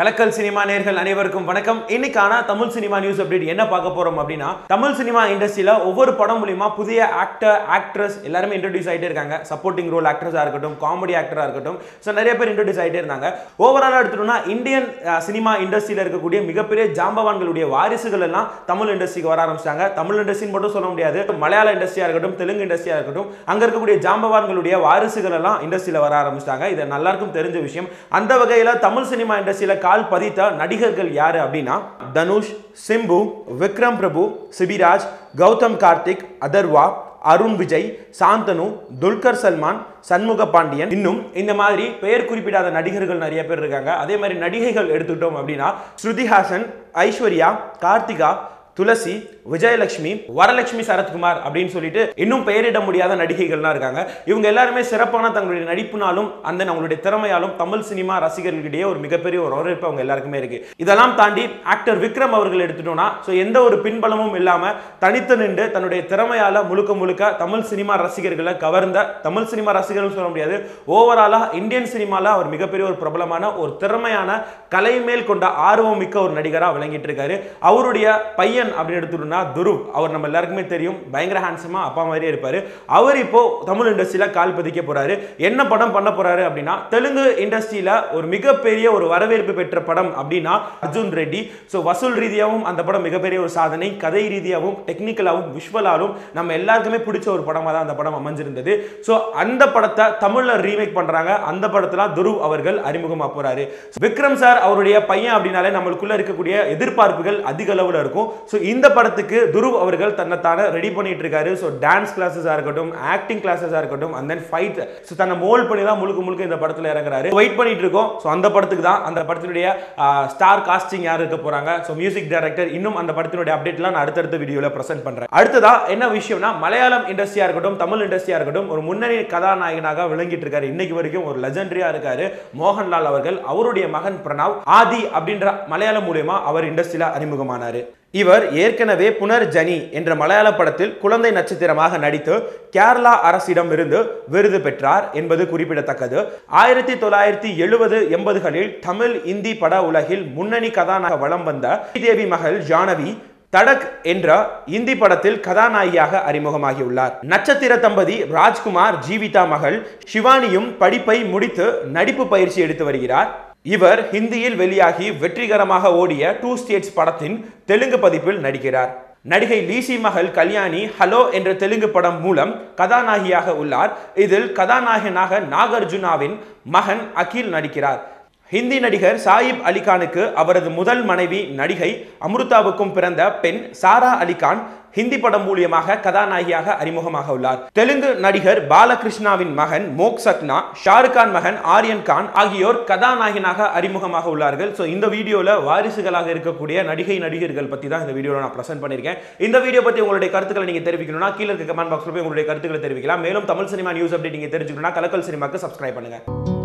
கலக்கல் cinema நேர்கள் அனைவருக்கும் வணக்கம். இன்னைக்கான தமிழ் சினிமா நியூஸ் அப்டேட் என்ன பார்க்க போறோம் அப்படின்னா தமிழ் சினிமா இண்டஸ்ட்ரியில ஒவ்வொரு படம் மூலியமா புதிய ஆக்டர் ஆக்ட்ரஸ் எல்லாருமே இன்ட்ரடியூஸ் ஆகிட்டே இருக்காங்க. சப்போர்ட்டிங் ரோல் ஆக்ட்ரஸா இருக்கட்டும் காமெடி ஆக்டரா இருக்கட்டும். ஸோ நிறைய பேர் இன்ட்ரடியூஸ் ஆகிட்டே இருந்தாங்க. ஓவராலாக எடுத்துட்டோம்னா இந்தியன் சினிமா இண்டஸ்ட்ரியில இருக்கக்கூடிய மிகப்பெரிய ஜாம்பவான்களுடைய வாரிசுகள் எல்லாம் தமிழ் இண்டஸ்ட்ரிக்கு வர ஆரம்பிச்சிட்டாங்க. தமிழ் இண்டஸ்ட்ரின்னு மட்டும் சொல்ல முடியாது. மலையாள இண்டஸ்ட்ரியா இருக்கட்டும் தெலுங்கு இண்டஸ்ட்ரியா இருக்கட்டும் அங்க இருக்கக்கூடிய ஜாம்பவான்களுடைய வாரிசுகள் எல்லாம் இண்டஸ்ட்ரியில வர ஆரம்பிச்சிட்டாங்க. இது எல்லாருக்கும் தெரிஞ்ச விஷயம். அந்த வகையில் தமிழ் சினிமா இண்டஸ்ட்ரியில் கால் பதித்த நடிகர்கள் யார் அப்படின்னா தனுஷ் சிம்பு விக்ரம் பிரபு சிபிராஜ் கௌதம் கார்த்திக் அதர்வா அருண் விஜய் சாந்தனு துல்கர் சல்மான் சண்முக பாண்டியன். இன்னும் இந்த மாதிரி பெயர் குறிப்பிடாத நடிகர்கள் நிறைய பேர் இருக்காங்க. அதே மாதிரி நடிகைகள் எடுத்துக்கிட்டோம் அப்படின்னா ஸ்ருதிஹாசன் ஐஸ்வர்யா கார்த்திகா துளசி விஜயலட்சுமி வரலட்சுமி சரத்குமார் அப்படின்னு சொல்லிட்டு இன்னும் பெயரிட முடியாத நடிகைகள்லாம் இருக்காங்க. இவங்க எல்லாருமே சிறப்பான தங்களுடைய நடிப்புனாலும் அந்த அவங்களுடைய திறமையாலும் தமிழ் சினிமா ரசிகர்களிடையே ஒரு மிகப்பெரிய ஒரு வரவேற்பு அவங்க எல்லாருக்குமே இருக்கு. இதெல்லாம் தாண்டி ஆக்டர் விக்ரம் அவர்கள் எடுத்துட்டோம்னா ஸோ எந்த ஒரு பின்பலமும் இல்லாம தனித்து நின்று தன்னுடைய திறமையால முழுக்க முழுக்க தமிழ் சினிமா ரசிகர்களை கவர்ந்த தமிழ் சினிமா ரசிகர்கள் சொல்ல முடியாது ஓவராலா இந்தியன் சினிமால அவர் மிகப்பெரிய ஒரு பிரபலமான ஒரு திறமையான கலை மேல் கொண்ட ஆர்வம் மிக்க ஒரு நடிகராக விளங்கிட்டு இருக்காரு. அவருடைய பையன் அப்படின்னு எடுத்துட்டோம்னா துருவ். அவர் நம்ம எல்லாருக்குமே தெரியும். பயங்கர ஹேண்ட்ஸமாக அப்பா மாதிரியே இருப்பார். அவர் இப்போ தமிழ் இண்டஸ்ட்ரியில் கால் பதிக்க போகிறாரு என்ன படம் பண்ண போகிறாரு அப்படின்னா தெலுங்கு இண்டஸ்ட்ரியில் ஒரு மிகப்பெரிய ஒரு வரவேற்பு பெற்ற படம் அப்படின்னா அர்ஜுன் ரெட்டி. ஸோ வசூல் ரீதியாகவும் அந்த படம் மிகப்பெரிய ஒரு சாதனை. கதை ரீதியாகவும் டெக்னிக்கலாகவும் விஷுவலாலும் நம்ம எல்லாருக்குமே பிடிச்ச ஒரு படமாக தான் அந்த படம் அமைஞ்சிருந்தது. ஸோ அந்த படத்தை தமிழில் ரீமேக் பண்ணுறாங்க அந்த படத்தில் துருவ் அவர்கள் அறிமுகமாக போகிறாரு விக்ரம் சார் அவருடைய பையன் அப்படின்னாலே நம்மளுக்குள்ளே இருக்கக்கூடிய எதிர்பார்ப்புகள் அதிக அளவில் இருக்கும். ஸோ இந்த படத்துக்கு துருவ் அவர்கள் தன்னைத்தான ரெடி பண்ணிட்டு இருக்காரு ஸோ டான்ஸ் கிளாஸஸாக இருக்கட்டும் ஆக்டிங் கிளாஸஸாக இருக்கட்டும் அண்ட் தென் ஃபைட் ஸோ தன்னை மோல் பண்ணி தான் முழுக்க முழுக்க இந்த படத்தில் இறங்குறாரு. வெயிட் பண்ணிட்டு இருக்கோம் ஸோ அந்த படத்துக்கு தான் அந்த படத்தினுடைய ஸ்டார் காஸ்டிங் யார் இருக்க போறாங்க? ஸோ மியூசிக் டைரக்டர் இன்னும் அந்த படத்தினுடைய அப்டேட்லாம் நான் அடுத்தடுத்த வீடியோவில் ப்ரெசென்ட் பண்ணுறேன் அடுத்ததா என்ன விஷயம்னா மலையாளம் இண்டஸ்ட்ரியாக இருக்கட்டும் தமிழ் இண்டஸ்ட்ரியாக இருக்கட்டும் ஒரு முன்னணி கதாநாயகனாக விளங்கிட்டு இருக்காரு இன்னைக்கு வரைக்கும் ஒரு லெஜண்டரியா இருக்காரு மோகன்லால் அவர்கள். அவருடைய மகன் பிரணவ் ஆதி அப்படின்ற மலையாளம் மூலியமா அவர் இண்டஸ்ட்ரியில அறிமுகமானாரு. இவர் ஏற்கனவே புனர் ஜனி என்ற மலையாள படத்தில் குழந்தை நட்சத்திரமாக நடித்து கேரளா அரசிடம் இருந்து விருது பெற்றார் என்பது குறிப்பிடத்தக்கது. ஆயிரத்தி தொள்ளாயிரத்தி எழுபது எண்பதுகளில் தமிழ் இந்தி பட உலகில் முன்னணி கதாநாயக வலம் வந்த ஸ்ரீதேவி மகள் ஜானவி தடக் என்ற இந்தி படத்தில் கதாநாயகியாக அறிமுகமாகியுள்ளார். நட்சத்திர தம்பதி ராஜ்குமார் ஜீவிதா மகள் சிவானியும் படிப்பை முடித்து நடிப்பு பயிற்சி எடுத்து வருகிறார். இவர் ஹிந்தியில் வெளியாகி வெற்றிகரமாக ஓடிய டூ ஸ்டேட்ஸ் படத்தின் தெலுங்கு பதிப்பில் நடிக்கிறார். நடிகை லீசி மகள் கல்யாணி ஹலோ என்ற தெலுங்கு படம் மூலம் கதாநாயகியாக உள்ளார். இதில் கதாநாயகனாக நாகார்ஜுனாவின் மகன் அகில் நடிக்கிறார். ஹிந்தி நடிகர் சாயிப் அலிகானுக்கு அவரது முதல் மனைவி நடிகை அமிர்தாவுக்கும் பிறந்த பெண் சாரா அலிகான் ஹிந்தி படம் மூலியமாக கதாநாயகியாக அறிமுகமாக உள்ளார். தெலுங்கு நடிகர் பாலகிருஷ்ணாவின் மகன் மோக் சக்னா ஷாருக் கான் மகன் ஆரியன் கான் ஆகியோர் கதாநாயகனாக அறிமுகமாக உள்ளார்கள். ஸோ இந்த வீடியோவில் வாரிசுகளாக இருக்கக்கூடிய நடிகை நடிகர்கள் பற்றி தான் இந்த வீடியோவில் நான் ப்ரெசென்ட் பண்ணியிருக்கேன். இந்த வீடியோ பத்தி உங்களுடைய கருத்துக்களை நீங்கள் தெரிவிக்கணும்னா கீழே இருக்க கமெண்ட் பாக்ஸில் போய் உங்களுடைய கருத்துக்களை தெரிவிக்கலாம். மேலும் தமிழ் சினிமா நியூஸ் அப்டேட் நீங்கள் தெரிஞ்சுக்கணும்னா கலக்கல் சினிமாக்கு சப்ஸ்கிரைப் பண்ணுங்கள்